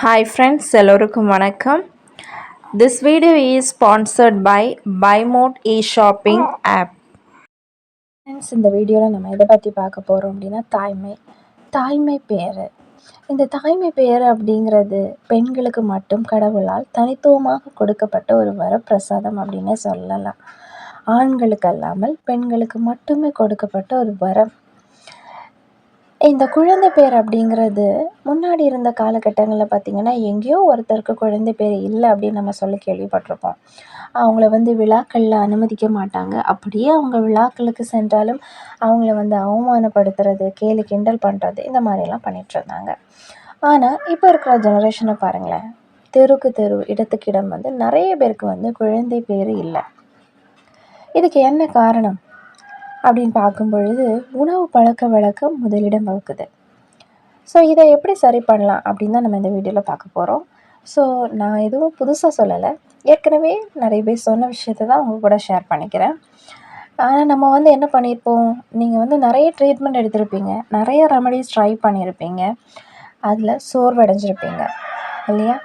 Hi friends எல்லோருக்கும் வணக்கம். This video is sponsored by பைமோட் e shopping app friends இந்த வீடியோவில் நம்ம எதை பற்றி பார்க்க போகிறோம் அப்படின்னா தாய்மை. தாய்மை பேர் இந்த தாய்மை பேர் அப்படிங்கிறது பெண்களுக்கு மட்டும் கடவுளால் தனித்துவமாக கொடுக்கப்பட்ட ஒரு வரப்பிரசாதம் அப்படின்னே சொல்லலாம். ஆண்களுக்கு அல்லாமல் பெண்களுக்கு மட்டுமே கொடுக்கப்பட்ட ஒரு வரம். இந்த குழந்தை பேர் அப்படிங்கிறது முன்னாடி இருந்த காலகட்டங்களில் பார்த்திங்கன்னா எங்கேயோ ஒருத்தருக்கு குழந்தை பேர் இல்லை அப்படின்னு நம்ம சொல்லி கேள்விப்பட்டிருப்போம். அவங்கள வந்து விழாக்களில் அனுமதிக்க மாட்டாங்க. அப்படியே அவங்க விழாக்களுக்கு சென்றாலும் அவங்கள வந்து அவமானப்படுத்துறது கேலி கிண்டல் பண்ணுறது இந்த மாதிரிலாம் பண்ணிகிட்ருந்தாங்க ஆனால் இப்போ இருக்கிற ஜெனரேஷனை பாருங்களேன். தெருக்கு தெரு இடத்துக்கு இடம் வந்து நிறைய பேருக்கு வந்து குழந்தை பேர் இல்லை. இதுக்கு என்ன காரணம்? அப்படின்னு பார்க்கும் பொழுது உணவு பழக்க வழக்கம் முதலிடம் வகுக்குது. ஸோ இதை எப்படி சரி பண்ணலாம் அப்படின்னு தான் நம்ம இந்த வீடியோவில் பார்க்க போகிறோம் ஸோ நான் எதுவும் புதுசாக சொல்லலை. ஏற்கனவே நிறைய பேர் சொன்ன விஷயத்த தான் உங்கள் கூட ஷேர் பண்ணிக்கிறேன். ஆனால் நம்ம வந்து என்ன பண்ணியிருப்போம்? நீங்கள் வந்து நிறைய ட்ரீட்மெண்ட் எடுத்திருப்பீங்க. நிறைய ரெமடிஸ் ட்ரை பண்ணியிருப்பீங்க. அதில் சோர்வடைஞ்சிருப்பீங்க. இல்லையா?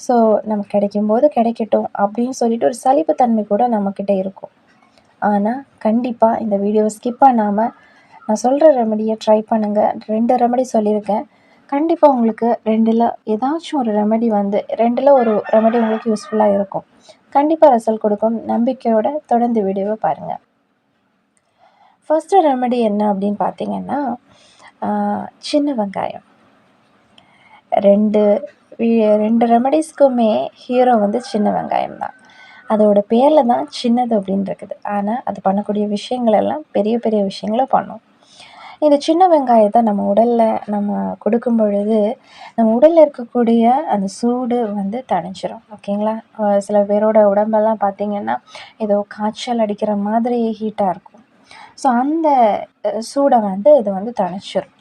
ஸோ நமக்கு கிடைக்கும்போது கிடைக்கட்டும் அப்படின்னு சொல்லிட்டு ஒரு சலிப்பு தன்மை கூட நம்மக்கிட்ட இருக்கும். ஆனால் கண்டிப்பாக இந்த வீடியோவை ஸ்கிப் பண்ணாமல் நான் சொல்கிற ரெமடியை ட்ரை பண்ணுங்கள் ரெண்டு ரெமடி சொல்லியிருக்கேன். கண்டிப்பாக உங்களுக்கு ரெண்டில் ஏதாச்சும் ஒரு ரெமடி வந்து ரெண்டில் ஒரு ரெமடி உங்களுக்கு யூஸ்ஃபுல்லாக இருக்கும். கண்டிப்பாக ரிசல்ட் கொடுக்கும். நம்பிக்கையோட தொடர்ந்து வீடியோவை பாருங்கள் ஃபஸ்ட்டு ரெமடி என்ன அப்படின்னு பார்த்தீங்கன்னா சின்ன வெங்காயம். ரெண்டு ரெண்டு ரெமடிஸ்க்குமே ஹீரோ வந்து சின்ன வெங்காயம் தான். அதோட பேரில் தான் சின்னது அப்படின்னு இருக்குது ஆனால் அது பண்ணக்கூடிய விஷயங்கள் எல்லாம் பெரிய பெரிய விஷயங்களை பண்ணும். இந்த சின்ன வெங்காயத்தை நம்ம உடலில் நம்ம கொடுக்கும் பொழுது நம்ம உடலில் இருக்கக்கூடிய அந்த சூடு வந்து தணிஞ்சிரும். ஓகேங்களா சில பேரோட உடம்பெல்லாம் பார்த்திங்கன்னா ஏதோ காய்ச்சல் அடிக்கிற மாதிரி ஹீட்டாக இருக்கும். ஸோ அந்த சூடை வந்து இது வந்து தணிச்சிரும்.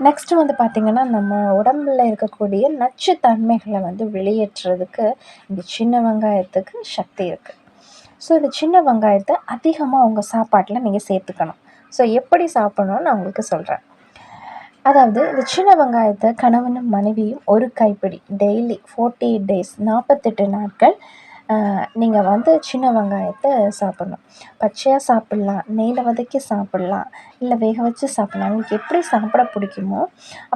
நெக்ஸ்ட்டு வந்து பார்த்திங்கன்னா நம்ம உடம்புல இருக்கக்கூடிய நச்சுத்தன்மைகளை வந்து வெளியேற்றுறதுக்கு இந்த சின்ன வெங்காயத்துக்கு சக்தி இருக்குது ஸோ இந்த சின்ன வெங்காயத்தை அதிகமாக உங்கள் சாப்பாட்டில் நீங்கள் சேர்த்துக்கணும். ஸோ எப்படி சாப்பிட்ணுன்னு நான் உங்களுக்கு சொல்கிறேன் அதாவது இந்த சின்ன வெங்காயத்தை கணவனும் மனைவியும் ஒரு கைப்பிடி டெய்லி ஃபோர்ட்டி எயிட் டேஸ் நாற்பத்தெட்டு நாட்கள் நீங்கள் வந்து சின்ன வெங்காயத்தை சாப்பிட்ணும். பச்சையாக சாப்பிட்லாம் நெய்யில் வதக்கி சாப்பிட்லாம் இல்லை வேக வச்சு சாப்பிட்லாம். உங்களுக்கு எப்படி சாப்பிட பிடிக்குமோ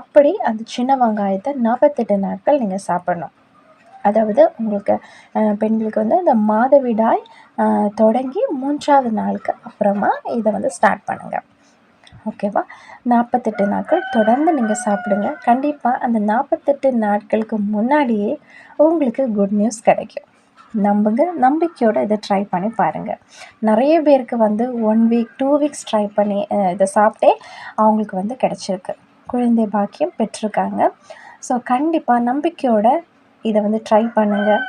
அப்படி அந்த சின்ன வெங்காயத்தை நாற்பத்தெட்டு நாட்கள் நீங்கள் சாப்பிட்ணும். அதாவது உங்களுக்கு பெண்களுக்கு வந்து இந்த மாதவிடாய் தொடங்கி மூன்றாவது நாளுக்கு அப்புறமா இதை வந்து ஸ்டார்ட் பண்ணுங்கள் ஓகேவா? நாற்பத்தெட்டு நாட்கள் தொடர்ந்து நீங்கள் சாப்பிடுங்க. கண்டிப்பாக அந்த நாற்பத்தெட்டு நாட்களுக்கு முன்னாடியே உங்களுக்கு குட் நியூஸ் கிடைக்கும். நம்புங்க. நம்பிக்கையோடு இதை ட்ரை பண்ணி பாருங்கள் நிறைய பேருக்கு வந்து one week two weeks try பண்ணி இதை சாப்பிட்டே அவங்களுக்கு வந்து கிடச்சிருக்கு. குழந்தை பாக்கியம் பெற்றிருக்காங்க. ஸோ கண்டிப்பாக நம்பிக்கையோடு இதை வந்து ட்ரை பண்ணுங்கள்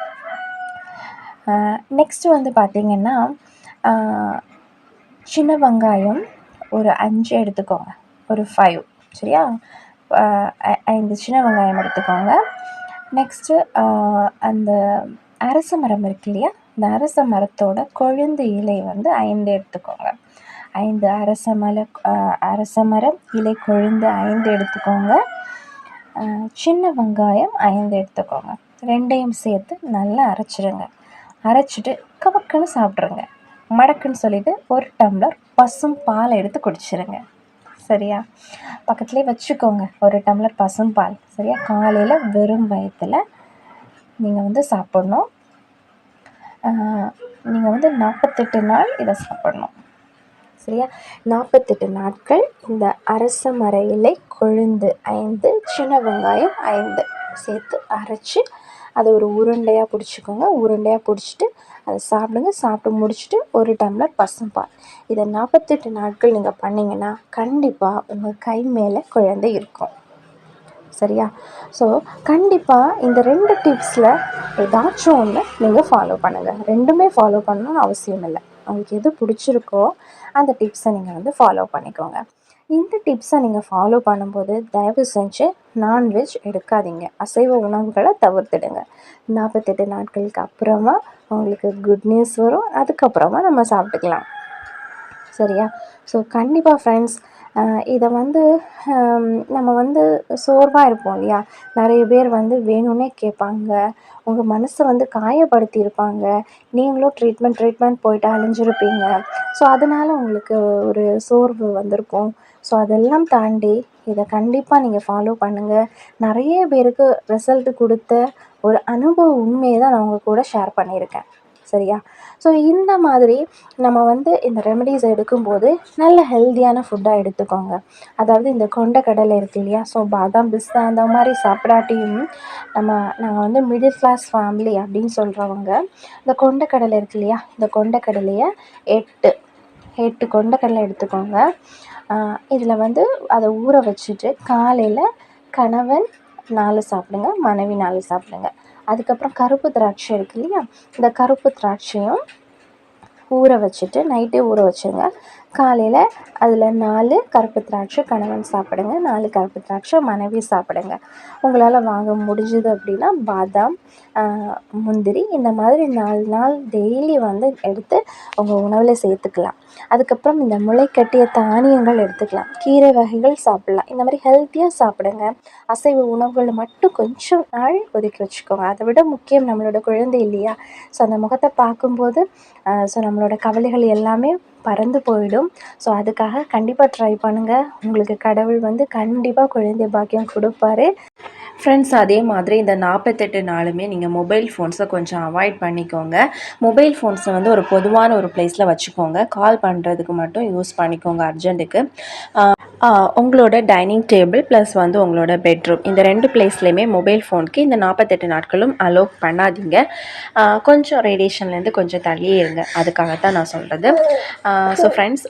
நெக்ஸ்ட்டு வந்து பார்த்திங்கன்னா சின்ன வெங்காயம் ஒரு அஞ்சு எடுத்துக்கோங்க. ஒரு ஃபைவ் சரியா? ஐந்து சின்ன வெங்காயம் எடுத்துக்கோங்க. நெக்ஸ்ட்டு அந்த அரச மரம் இருக்கு இல்லையா? இந்த அரச மரத்தோட கொழுந்து இலை வந்து ஐந்து எடுத்துக்கோங்க. ஐந்து அரச மல அரச மரம் இலை கொழுந்து ஐந்து எடுத்துக்கோங்க. சின்ன வெங்காயம் ஐந்து எடுத்துக்கோங்க. ரெண்டையும் சேர்த்து நல்லா அரைச்சிடுங்க அரைச்சிட்டு கவக்குன்னு சாப்பிட்ருங்க. மடக்குன்னு சொல்லிவிட்டு ஒரு டம்ளர் பசும் பால் எடுத்து குடிச்சிருங்க. சரியா? பக்கத்துலேயே வச்சுக்கோங்க. ஒரு டம்ளர் பசும் பால். சரியா? காலையில் வெறும் வயத்தில் நீங்கள் வந்து சாப்பிட்ணும். நீங்கள் வந்து நாற்பத்தெட்டு நாள் இதை சாப்பிட்ணும். சரியா? நாற்பத்தெட்டு நாட்கள் இந்த அரச மர இலை கொழுந்து ஐந்து சின்ன வெங்காயம் ஐந்து சேர்த்து அரைச்சி அதை ஒரு உருண்டையாக பிடிச்சிக்கோங்க. உருண்டையாக பிடிச்சிட்டு அதை சாப்பிடுங்க. சாப்பிட்டு முடிச்சுட்டு ஒரு டம்ளர் பசும்பால். இதை நாற்பத்தெட்டு நாட்கள் நீங்கள் பண்ணிங்கன்னா கண்டிப்பாக உங்கள் கை மேலே குழந்தை இருக்கும். சரியா? ஸோ கண்டிப்பாக இந்த ரெண்டு டிப்ஸில் ஏதாச்சும் ஒன்று நீங்கள் ஃபாலோ பண்ணுங்கள் ரெண்டுமே ஃபாலோ பண்ணணும்னு அவசியம் இல்லை. உங்களுக்கு எது பிடிச்சிருக்கோ அந்த டிப்ஸை நீங்கள் வந்து ஃபாலோ பண்ணிக்கோங்க. இந்த டிப்ஸை நீங்கள் ஃபாலோ பண்ணும்போது தயவு செஞ்சு நான்வெஜ் எடுக்காதீங்க. அசைவ உணவுகளை தவிர்த்துடுங்க. நாற்பத்தெட்டு நாட்களுக்கு அப்புறமா உங்களுக்கு குட் நியூஸ் வரும். அதுக்கப்புறமா நம்ம சாப்பிட்டுக்கலாம். சரியா? ஸோ கண்டிப்பாக ஃப்ரெண்ட்ஸ் இதை வந்து நம்ம வந்து சோர்வாக இருப்போம் இல்லையா? நிறைய பேர் வந்து வேணும்னே கேட்பாங்க. உங்கள் மனசை வந்து காயப்படுத்தியிருப்பாங்க. நீங்களும் ட்ரீட்மெண்ட் ட்ரீட்மெண்ட் போயிட்டு அலைஞ்சிருப்பீங்க ஸோ அதனால் உங்களுக்கு ஒரு சோர்வு வந்திருக்கும். ஸோ அதெல்லாம் தாண்டி இதை கண்டிப்பாக நீங்கள் ஃபாலோ பண்ணுங்கள் நிறைய பேருக்கு ரிசல்ட் கொடுத்த ஒரு அனுபவ உண்மையை தான் நான் உங்கள் கூட ஷேர் பண்ணியிருக்கேன். சரியா? ஸோ இந்த மாதிரி நம்ம வந்து இந்த ரெமடிஸ் எடுக்கும்போது நல்ல ஹெல்தியான ஃபுட்டாக எடுத்துக்கோங்க. அதாவது இந்த கொண்டக்கடலை இருக்கு இல்லையா? ஸோ பாதாம் பிஸ்தா அந்த மாதிரி சாப்பிடாட்டியும் நம்ம நாங்கள் வந்து மிடில் கிளாஸ் ஃபேமிலி அப்படின்னு சொல்கிறவங்க இந்த கொண்டக்கடலை இருக்கு இல்லையா? இந்த கொண்டக்கடலையை எட்டு எட்டு கொண்டக்கடலை எடுத்துக்கோங்க. இதில் வந்து அதை ஊற வச்சுட்டு காலையில் கணவன் நாலு சாப்பிடுங்க மனைவி நாலு சாப்பிடுங்க. அதுக்கப்புறம் கருப்பு திராட்சை இருக்கு இல்லையா? இந்த கருப்பு திராட்சையும் ஊற வச்சுட்டு நைட்டே ஊற வச்சுருங்க. காலையில் அதில் நாலு கருப்பு திராட்சை கணவன் சாப்பிடுங்க நாலு கருப்பு திராட்சை மனைவி சாப்பிடுங்க. உங்களால் வாங்க முடிஞ்சுது அப்படின்னா பாதாம் முந்திரி இந்த மாதிரி நாலு நாள் டெய்லி வந்து எடுத்து உங்கள் உணவில் சேர்த்துக்கலாம். அதுக்கப்புறம் இந்த முளைக்கட்டிய தானியங்கள் எடுத்துக்கலாம். கீரை வகைகள் சாப்பிட்லாம். இந்த மாதிரி ஹெல்த்தியாக சாப்பிடுங்க. அசைவ உணவுகளை மட்டும் கொஞ்சம் நாள் ஒதுக்கி வச்சுக்கோங்க. அதை விட முக்கியம் நம்மளோட குழந்தை இல்லையா? ஸோ அந்த முகத்தை பார்க்கும்போது ஸோ நம்மளோட கவலைகள் எல்லாமே பறந்து போயிடும். ஸோ அதுக்காக கண்டிப்பாக ட்ரை பண்ணுங்கள் உங்களுக்கு கடவுள் வந்து கண்டிப்பாக குழந்தை பாக்கியம் கொடுப்பாரு. ஃப்ரெண்ட்ஸ் அதே மாதிரி இந்த நாற்பத்தெட்டு நாளுமே நீங்கள் மொபைல் ஃபோன்ஸை கொஞ்சம் அவாய்ட் பண்ணிக்கோங்க. மொபைல் ஃபோன்ஸை வந்து ஒரு பொதுவான ஒரு பிளேஸில் வச்சுக்கோங்க. கால் பண்ணுறதுக்கு மட்டும் யூஸ் பண்ணிக்கோங்க அர்ஜென்ட்டுக்கு உங்களோட டைனிங் டேபிள் ப்ளஸ் வந்து உங்களோட பெட்ரூம் இந்த ரெண்டு பிளேஸ்லையுமே மொபைல் ஃபோனுக்கு இந்த நாற்பத்தெட்டு நாட்களும் அலோவ் பண்ணாதீங்க. கொஞ்சம் ரேடியேஷன்லேருந்து கொஞ்சம் தள்ளியே இருங்க. அதுக்காகத்தான் நான் சொல்கிறது ஸோ ஃப்ரெண்ட்ஸ்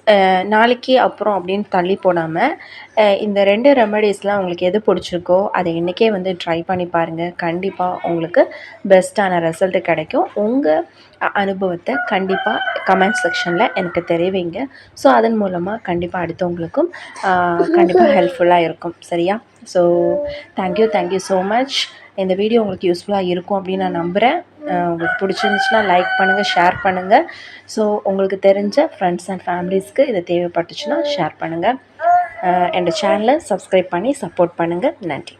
நாளைக்கு அப்புறம் அப்படின்னு தள்ளி போடாமல் இந்த ரெண்டு ரெமடிஸ்லாம் உங்களுக்கு எது பிடிச்சிருக்கோ அதை இன்றைக்கே வந்து ட்ரை பண்ணி பாருங்கள் கண்டிப்பாக உங்களுக்கு பெஸ்ட்டான ரிசல்ட் கிடைக்கும். உங்கள் அனுபவத்தை கண்டிப்பாக கமெண்ட் செக்ஷனில் எனக்கு தெரிவிங்க. ஸோ அதன் மூலமாக கண்டிப்பாக அடுத்தவங்களுக்கும் கண்டிப்பாக ஹெல்ப்ஃபுல்லாக இருக்கும் சரியா? So thank you thank you so much இந்த வீடியோ உங்களுக்கு யூஸ்ஃபுல்லாக இருக்கும் அப்படின்னு நான் நம்புகிறேன் உங்களுக்கு பிடிச்சிருந்துச்சுன்னா லைக் பண்ணுங்கள் ஷேர் பண்ணுங்கள் ஸோ உங்களுக்கு தெரிஞ்ச ஃப்ரெண்ட்ஸ் அண்ட் ஃபேமிலிஸ்க்கு இது தேவைப்பட்டுச்சுன்னா ஷேர் பண்ணுங்கள் என்னோடய சேனலை சப்ஸ்கிரைப் பண்ணி சப்போர்ட் பண்ணுங்கள் நன்றி.